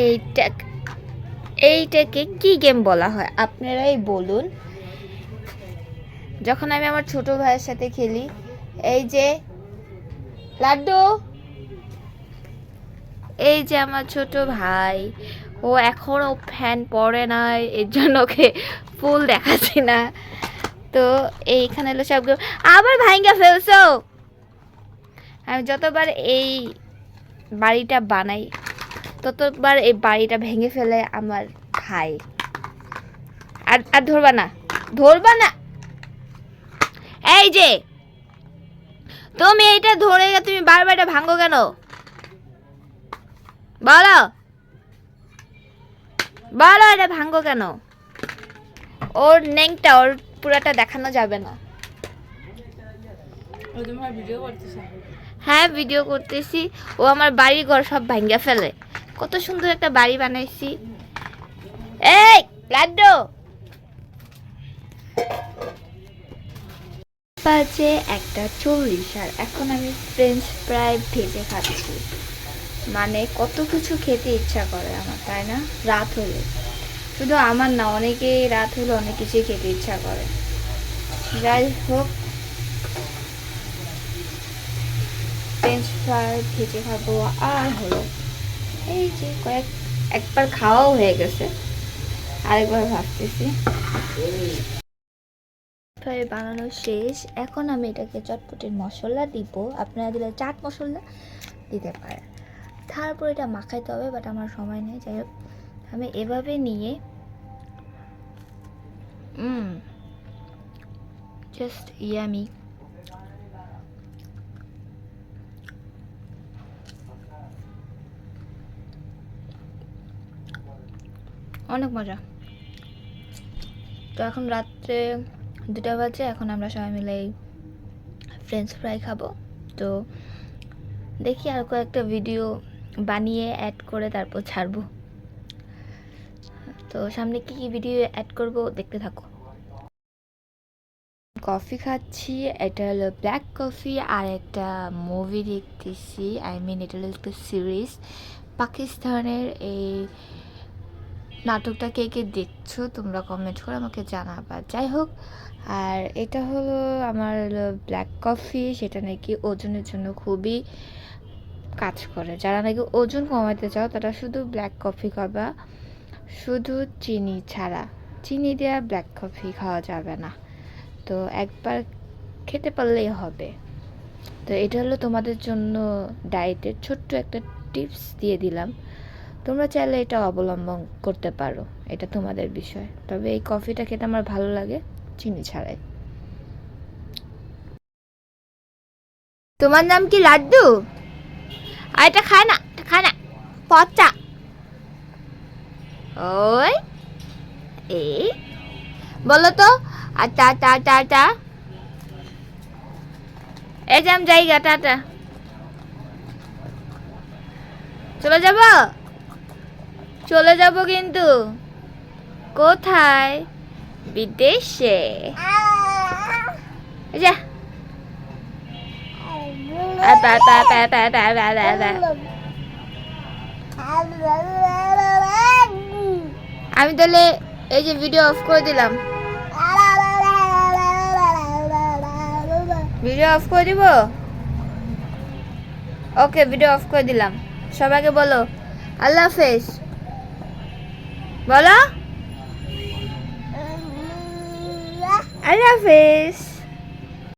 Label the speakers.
Speaker 1: এইটা এইটাকে কি গেম বলা হয়? আপনারাই বলুন। যখন আমি আমার ছোট ভাইয়ের সাথে খেলি, এই যে লাড্ডু, এই যে আমার ছোট ভাই, ও এখনও ফ্যান পরে না এর জন্য ওকে ফুল দেখাচ্ছি না। তো এইখানে হলো সব আবার ভাইঙ্গা ফেলছো! আমি যতবার এই বাড়িটা বানাই ততবার এই বাড়িটা ভেঙে ফেলে আমার ভাই। আর আর ধরবা না ধরবা না। এই যে তুমি এইটা ধরে তুমি বারবার এটা ভাঙো কেন? বলো। বলো এটা ভাঙো কেন? ওর নেংটা ওর পুরাটা দেখানো যাবে না। হ্যাঁ ভিডিও করতেছি। ও আমার বাড়ি ঘর সব ভাঙ্গা ফেলে। কত সুন্দর একটা বাড়ি বানাইছি। এই, লাড্ডু! বাজে একটা চল্লিশ আর এখন আমি ফ্রেঞ্চ ফ্রাই ভেজে খাচ্ছি। মানে কত কিছু খেতে ইচ্ছা করে আমার, তাই না? রাত হলে। শুধু আমার না, অনেকেই রাত হলে অনেক কিছুই খেতে ইচ্ছা করে। যাই হোক। ফ্রেঞ্চ ফ্রাই ভেজে খাব, আর হলো এই যে কয়েক, একবার খাওয়াও হয়ে গেছে। আরেকবার ভাবতেছি। ফ্রাই বানানো শেষ। এখন আমি এটাকে চটপটির মশলা দিব। আপনারা দিলে চাট মশলা দিতে পারেন। তারপর এটা মাখাইতে হবে বাট আমার সময় নেই। যাই হোক, আমি এভাবে নিয়ে জাস্ট ইয়ামি অনেক মজা। তো এখন রাত্রে দুটা বাজে, এখন আমরা সবাই মিলে এই ফ্রেঞ্চ ফ্রাই খাব। তো দেখি আর কয়েকটা ভিডিও বানিয়ে অ্যাড করে তারপর ছাড়বো। তো সামনে কি কি ভিডিও অ্যাড করব দেখতে থাকো। কফি খাচ্ছি, এটা হলো ব্ল্যাক কফি আর একটা মুভি দেখতেছি আই মিন এটা হলো একটা সিরিজ পাকিস্তানের এই নাটকটা কে কে দেখছ তোমরা কমেন্ট করে আমাকে জানাবা। যাই হোক আর এটা হলো আমার ব্ল্যাক কফি সেটা নাকি ওজনের জন্য খুবই কাজ করে। যারা নাকি ওজন কমাতে চাও, তারা শুধু ব্ল্যাক কফি খাবা, শুধু চিনি ছাড়া। চিনি দেওয়া ব্ল্যাক কফি খাওয়া যাবে না। তো একবার খেতে পারলেই হবে। তো এটা হলো তোমাদের জন্য ডায়েটের ছোট্ট একটা টিপস দিয়ে দিলাম। তোমরা চাইলে এটা অবলম্বন করতে পারো, এটা তোমাদের বিষয়। তবে এই কফিটা খেতে আমার ভালো লাগে, চিনি ছাড়াই। তোমার নাম কি লাড্ডু? আর এটা খায় না, এটা খায় না, পচা। ওই এ বলো তো, আর টা টা টা টা। এই যে আমি জায়গা টাটা চলে যাব? চলে যাব কিন্তু। কোথায়? বিদেশে। যা। আমি তাহলে এই যে ভিডিও অফ করে দিলাম। ভিডিও অফ করে দিব? ওকে ভিডিও অফ করে দিলাম। সবাইকে বলো, আল্লাহ হাফেজ। বলো আল্লাহ হাফেজ